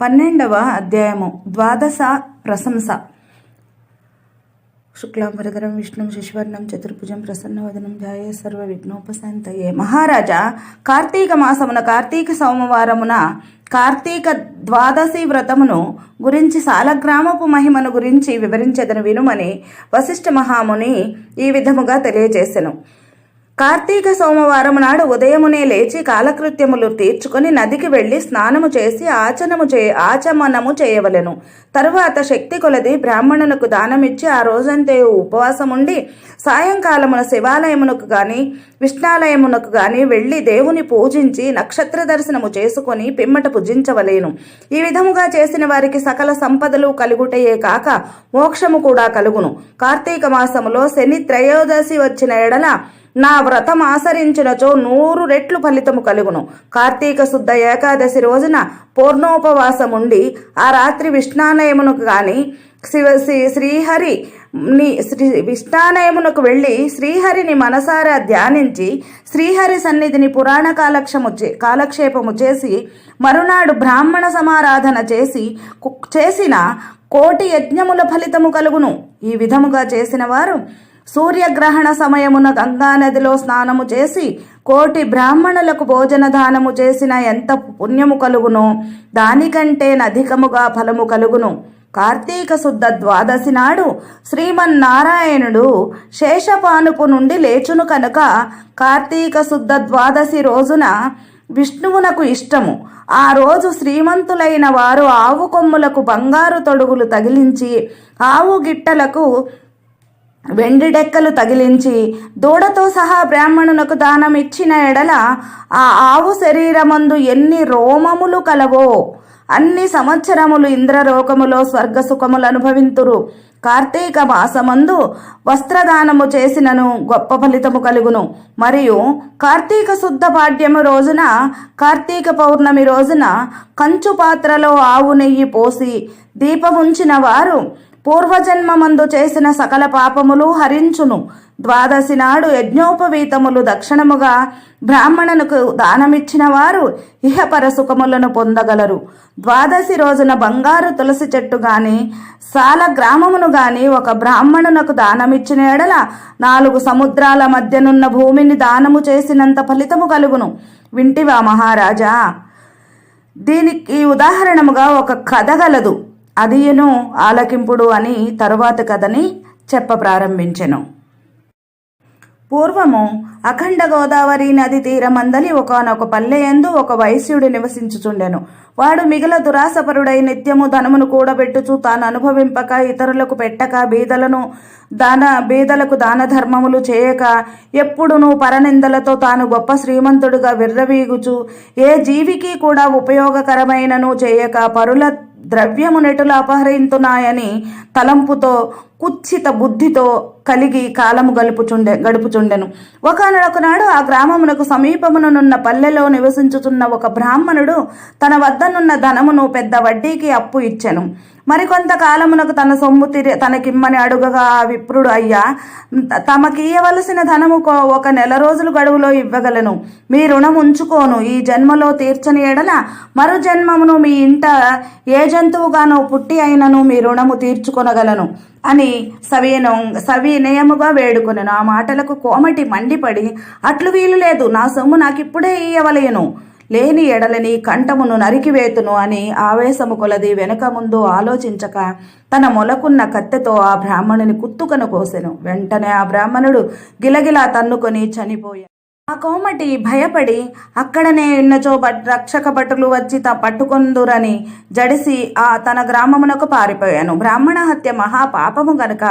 పన్నెండవ అధ్యాయము ద్వాదశ ప్రశంస. శుక్లాంబరధరం విష్ణుం శశివర్ణం చతుర్భుజం ప్రసన్నవదనం ధ్యాయే సర్వ విఘ్నోపశాంతయే. మహారాజా కార్తీక మాసమున కార్తీక సోమవారమున కార్తీక ద్వాదశి వ్రతమును గురించి సాలగ్రామపు మహిమను గురించి వివరించదని వినుమని వశిష్ఠ మహాముని ఈ విధముగా తెలియజేసెను. కార్తీక సోమవారం నాడు ఉదయమునే లేచి కాలకృత్యములు తీర్చుకొని నదికి వెళ్ళి స్నానము చేసి ఆచనము చే ఆచమనము చేయవలెను. తరువాత శక్తి కొలది బ్రాహ్మణులకు దానమిచ్చి ఆ రోజంతే ఉపవాసముండి సాయంకాలమున శివాలయమునకు గాని విష్ణాలయమునకు గాని వెళ్ళి దేవుని పూజించి నక్షత్ర దర్శనము చేసుకొని పిమ్మట పూజించవలేను. ఈ విధముగా చేసిన వారికి సకల సంపదలు కలుగుటయే కాక మోక్షము కూడా కలుగును. కార్తీక మాసములో శని త్రయోదశి వచ్చిన ఎడల నా వ్రతం ఆచరించినచో నూరు రెట్లు ఫలితము కలుగును. కార్తీక శుద్ధ ఏకాదశి రోజున పూర్ణోపవాసముండి ఆ రాత్రి విష్ణాలయమునకు గాని శివ శ్రీ- శ్రీహరి ని శ్రీ విష్ణాలయమునకు వెళ్ళి శ్రీహరిని మనసారా ధ్యానించి శ్రీహరి సన్నిధిని పురాణ కాలక్షము చే- కాలక్షేపము చేసి మరునాడు బ్రాహ్మణ సమారాధన చేసి కు- చేసిన కోటి యజ్ఞముల ఫలితము కలుగును. ఈ విధముగా చేసిన వారు సూర్యగ్రహణ సమయమున గంగానదిలో స్నానము చేసి కోటి బ్రాహ్మణులకు భోజన దానము చేసిన ఎంత పుణ్యము కలుగునో? దానికంటే అధికముగా ఫలము కలుగును. కార్తీక శుద్ధ ద్వాదశి నాడు శ్రీమన్నారాయణుడు శేషపానుపు నుండి లేచును కనుక కార్తీక శుద్ధ ద్వాదశి రోజున విష్ణువునకు ఇష్టము. ఆ రోజు శ్రీమంతులైన వారు ఆవు కొమ్ములకు బంగారు తొడుగులు తగిలించి ఆవు గిట్టలకు వెండి డెక్కలు తగిలించి దూడతో సహా బ్రాహ్మణునకు దానం ఇచ్చిన ఎడల ఆ ఆవు శరీరమందు ఎన్ని రోమములు కలవో అన్ని సంవత్సరములు ఇంద్రలోకములో స్వర్గ సుఖములు అనుభవింతురు. కార్తీక మాసమందు వస్త్రదానము చేసినను గొప్ప ఫలితము కలుగును. మరియు కార్తీక శుద్ధ పాడ్యము రోజున కార్తీక పౌర్ణమి రోజున కంచు పాత్రలో ఆవు నెయ్యి పోసి దీపముంచిన వారు పూర్వజన్మమందు చేసిన సకల పాపములు హరించును. ద్వాదశి నాడు యజ్ఞోపవీతములు దక్షిణముగా బ్రాహ్మణునకు దానమిచ్చిన వారు ఇహపర సుఖములను పొందగలరు. ద్వాదశి రోజున బంగారు తులసి చెట్టు గాని సాల గ్రామమును గాని ఒక బ్రాహ్మణునకు దానమిచ్చిన ఎడల నాలుగు సముద్రాల మధ్యనున్న భూమిని దానము చేసినంత ఫలితము కలుగును. వింటివా మహారాజా? దీనికి ఉదాహరణముగా ఒక కథ గలదు. అదియును ఆలకింపుడు అని తరువాత కథని చెప్ప ప్రారంభించెను. పూర్వము అఖండ గోదావరి నది తీరమందలి ఒకనొక పల్లెయందు ఒక వైశ్యుడు నివసించుచుండెను. వాడు మిగిల దురాసపరుడై నిత్యము ధనమును కూడబెట్టుచు తాను అనుభవింపక ఇతరులకు పెట్టక బీదలను దాన బీదలకు దాన ధర్మములు చేయక ఎప్పుడునూ పరనిందలతో తాను గొప్ప శ్రీమంతుడుగా విర్రవీగుచు ఏ జీవికి కూడా ఉపయోగకరమైనను చేయక పరుల ద్రవ్యము నెటులు అపహరించున్నాయని తలంపుతో కుత్సిత బుద్ధితో కలిగి కాలము గలుపుచుండె గడుపుచుండెను. ఒకనొకనాడు ఆ గ్రామమునకు సమీపముననున్న పల్లెలో నివసించుచున్న ఒక బ్రాహ్మణుడు తన వద్దనున్న ధనమును పెద్ద వడ్డీకి అప్పు ఇచ్చెను. మరికొంతకాలమునకు తన సొమ్ము తిరి తనకిమ్మని అడుగగా ఆ విప్రుడు అయ్యా త- తమకి ఇయ్యవలసిన ధనము ఒక నెల రోజులు గడువులో ఇవ్వగలను. మీ రుణం ఉంచుకోను. ఈ జన్మలో తీర్చని ఎడల మరు జన్మమును మీ ఇంట ఏ జంతువుగానో పుట్టి అయినను మీ రుణము తీర్చుకొనగలను అని సవిన సవినయముగా వేడుకొనను. ఆ మాటలకు కోమటి మండిపడి అట్లు వీలు లేదు. నా సొమ్ము నాకిప్పుడే ఇయ్యవలేను. లేని ఎడలని కంఠమును నరికివేతును అని ఆవేశము కొలది వెనుక ముందు ఆలోచించక తన మొలకున్న కత్తెతో ఆ బ్రాహ్మణుని కుత్తుకను కోసెను. వెంటనే ఆ బ్రాహ్మణుడు గిలగిలా తన్నుకొని చనిపోయాడు ఆ కోమటి భయపడి అక్కడనే ఎన్నచో రక్షక భటులు వచ్చి తా పట్టుకొందురని జడిసి ఆ తన గ్రామమునకు పారిపోయాను. బ్రాహ్మణ హత్య మహా పాపము గనుక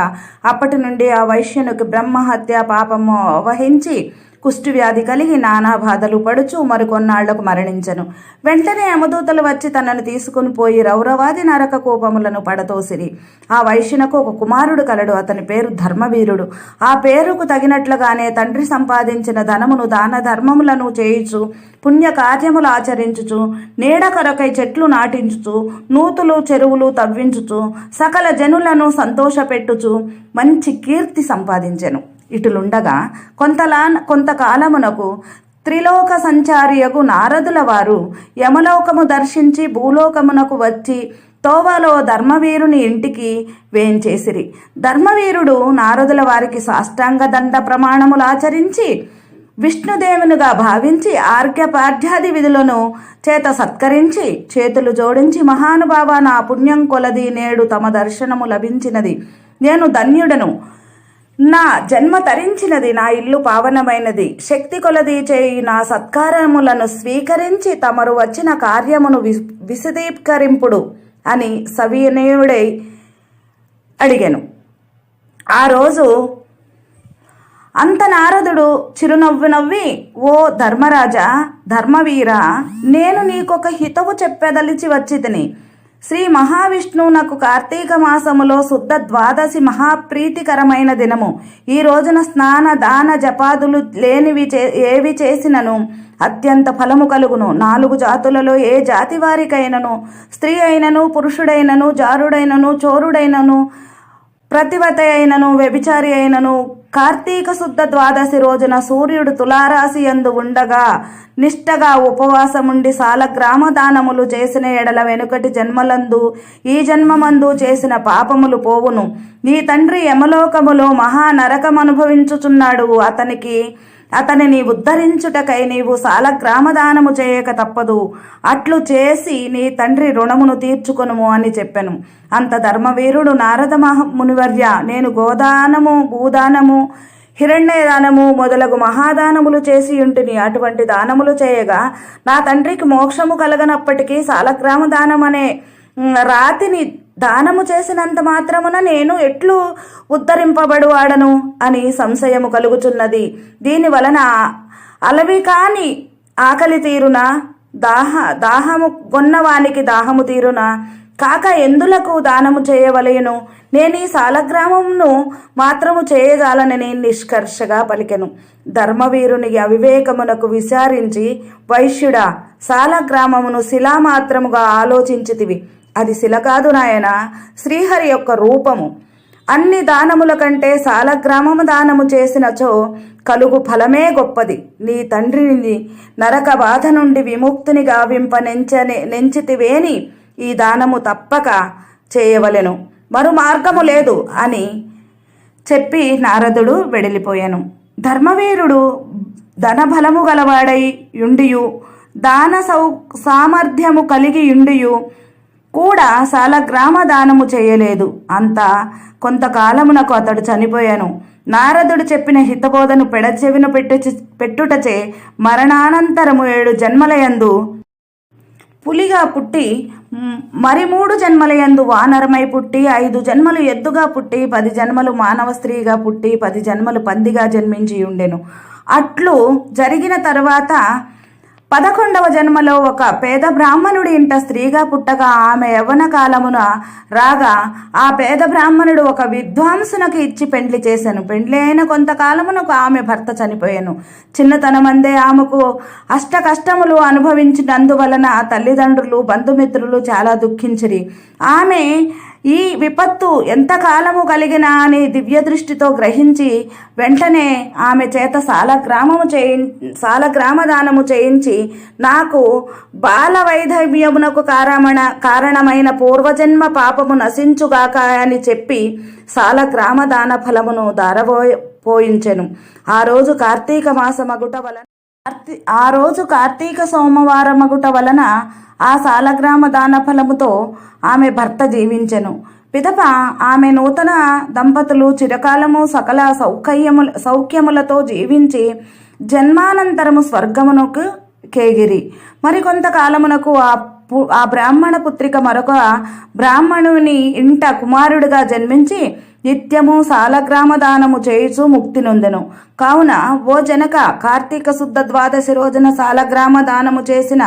అప్పటి నుండి ఆ వైశ్యునికి బ్రహ్మహత్య పాపము వహించి కుష్టి వ్యాధి కలిగి నానా బాధలు పడుచు మరికొన్నాళ్ళకు మరణించను. వెంటనే యమదూతలు వచ్చి తనను తీసుకుని పోయి రౌరవాది నరక కోపములను పడతోసిరి. ఆ వైశ్యునకు ఒక కుమారుడు కలడు. అతని పేరు ధర్మవీరుడు. ఆ పేరుకు తగినట్లుగానే తండ్రి సంపాదించిన ధనమును దాన ధర్మములను చేయుచు పుణ్య కార్యములు ఆచరించుచు నీడ కొరకై చెట్లు నాటించుచు నూతులు చెరువులు తవ్వించుచు సకల జనులను సంతోషపెట్టుచు మంచి కీర్తి సంపాదించెను. ఇటులుండగా కొంతలా కొంతకాలమునకు త్రిలోక సంచారియకు నారదుల వారు యమలోకము దర్శించి భూలోకమునకు వచ్చి తోవలో ధర్మవీరుని ఇంటికి వేంచేసిరి. ధర్మవీరుడు నారదుల వారికి సాష్టాంగ దండ ప్రమాణములు ఆచరించి విష్ణుదేవునిగా భావించి ఆర్ఘ్యపాఠ్యాది విధులను చేత సత్కరించి చేతులు జోడించి మహానుభావ నా పుణ్యం కొలది నేడు తమ దర్శనము లభించినది. నేను ధన్యుడను. నా జన్మ తరించినది నా ఇల్లు పావనమైనది. శక్తి కొలది చేయి నా సత్కారములను స్వీకరించి తమరు వచ్చిన కార్యమును వి విశదీకరింపుడు అని సవినయుడై అడిగాను. ఆ రోజు అంత నారదుడు చిరునవ్వు నవ్వి ఓ ధర్మరాజా ధర్మవీర నేను నీకొక హితవు చెప్పదలిచి వచ్చి తిని శ్రీ మహావిష్ణువునకు కార్తీక మాసములో శుద్ధ ద్వాదశి మహాప్రీతికరమైన దినము. ఈ రోజున స్నాన దాన జపాదులు లేనివి చే ఏవి చేసినను? అత్యంత ఫలము కలుగును. నాలుగు జాతులలో ఏ జాతి వారికైనను? స్త్రీ అయినను పురుషుడైనను జారుడైనను చోరుడైనను? ప్రతివత అయినను వ్యభిచారి అయినను కార్తీక శుద్ధ ద్వాదశి రోజున సూర్యుడు తులారాశి యందు ఉండగా నిష్టగా ఉపవాసముండి సాల దానములు చేసిన ఎడల వెనుకటి జన్మలందు ఈ జన్మమందు చేసిన పాపములు పోవును. నీ తండ్రి యమలోకములో మహా నరకమనుభవించుచున్నాడు అతనికి అతనిని ఉద్ధరించుటకై నీవు సాల గ్రామదానము చేయక తప్పదు. అట్లు చేసి నీ తండ్రి రుణమును తీర్చుకొనుము అని చెప్పెను. అంత ధర్మవీరుడు నారద మహ మునివర్య. నేను గోదానము భూదానము హిరణ్యదానము మొదలగు మహాదానములు చేసి ఉంటిని. అటువంటి దానములు చేయగా నా తండ్రికి మోక్షము కలగనప్పటికీ సాలగ్రామ దానం అనే రాతిని దానము చేసినంత మాత్రమున నేను ఎట్లు ఉద్ధరింపబడువాడను? అని సంశయము కలుగుచున్నది. దీని వలన అలవి కాని ఆకలి తీరునా? దాహ దాహము కొన్నవానికి దాహము తీరున? కాక ఎందులకు దానము చేయవలయను నేను ఈ సాలగ్రామంను మాత్రము చేయజాలనని నిష్కర్షగా పలికెను. ధర్మవీరుని అవివేకమునకు విచారించి వైశ్యుడా సాలగ్రామమును శిలామాత్రముగా ఆలోచించితివి. అది శిల కాదు నాయన శ్రీహరి యొక్క రూపము. అన్ని దానముల కంటే సాలగ్రామము దానము చేసినచో కలుగు ఫలమే గొప్పది. నీ తండ్రిని నరక బాధ నుండి విముక్తిని గావింప నెంచనే నెంచితివేని ఈ దానము తప్పక చేయవలెను. మరు మార్గము లేదు అని చెప్పి నారదుడు వెడలిపోయాను. ధర్మవీరుడు ధనబలము గలవాడై యుండియు దాన సౌ సామర్థ్యము కలిగి యుండియు కూడా సాలగ్రామ దానము చేయలేదు. అంత కొంతకాలమునకు అతడు చనిపోయాను. నారదుడు చెప్పిన హితబోధను పెడచెవిన పెట్టు పెట్టుటచే మరణానంతరము ఏడు జన్మలయందు పులిగా పుట్టి మరి మూడు జన్మలయందు వానరమై పుట్టి ఐదు జన్మలు ఎద్దుగా పుట్టి పది జన్మలు మానవ స్త్రీగా పుట్టి పది జన్మలు పందిగా జన్మించి ఉండెను అట్లు జరిగిన తర్వాత పదకొండవ జన్మలో ఒక పేద బ్రాహ్మణుడి ఇంట స్త్రీగా పుట్టగా ఆమె యవ్వన కాలమున రాగా ఆ పేద బ్రాహ్మణుడు ఒక విద్వాంసునకు ఇచ్చి పెండ్లి చేశాను పెండ్లి అయిన కొంతకాలమునకు ఆమె భర్త చనిపోయాను. చిన్నతనమందే ఆమెకు అష్ట కష్టములు అనుభవించినందువలన తల్లిదండ్రులు బంధుమిత్రులు చాలా దుఃఖించిరి. ఆమె ఈ విపత్తు ఎంతకాలము కలిగినా అని దివ్య దృష్టితో గ్రహించి వెంటనే ఆమె చేత సాలగ్రామము చేయి సాలగ్రామ దానము చేయించి నాకు బాల వైధవ్యమునకు కారణమైన కారణమైన పూర్వజన్మ పాపము నశించుగాక అని చెప్పి సాలగ్రామ దాన ఫలమును దారబోయ పోయించెను. ఆ రోజు కార్తీక మాసమగుట వలన కార్తీ ఆ రోజు కార్తీక సోమవారమగుట వలన ఆ సాలగ్రామ దాన ఫలముతో ఆమె భర్త జీవించెను. పిదప ఆమె నూతన దంపతులు చిరకాలము సకల సౌకర్యము సౌఖ్యములతో జీవించి జన్మానంతరము స్వర్గమునకు కేగిరి. మరికొంతకాలమునకు ఆ పు- ఆ బ్రాహ్మణ పుత్రిక మరొక బ్రాహ్మణుని ఇంట కుమారుడిగా జన్మించి నిత్యము సాలగ్రామ దానము చేయుచు ముక్తి నొందెను కావున ఓ జనక కార్తీక శుద్ధ ద్వాదశి రోజున సాలగ్రామ దానము చేసిన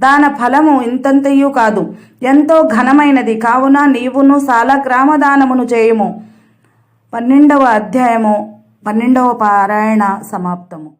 దాన ఫలము ఇంతంతయు కాదు. ఎంతో ఘనమైనది. కావున నీవును సాలగ్రామ దానమును చేయుము. పన్నెండవ అధ్యాయము పన్నెండవ పారాయణ సమాప్తము.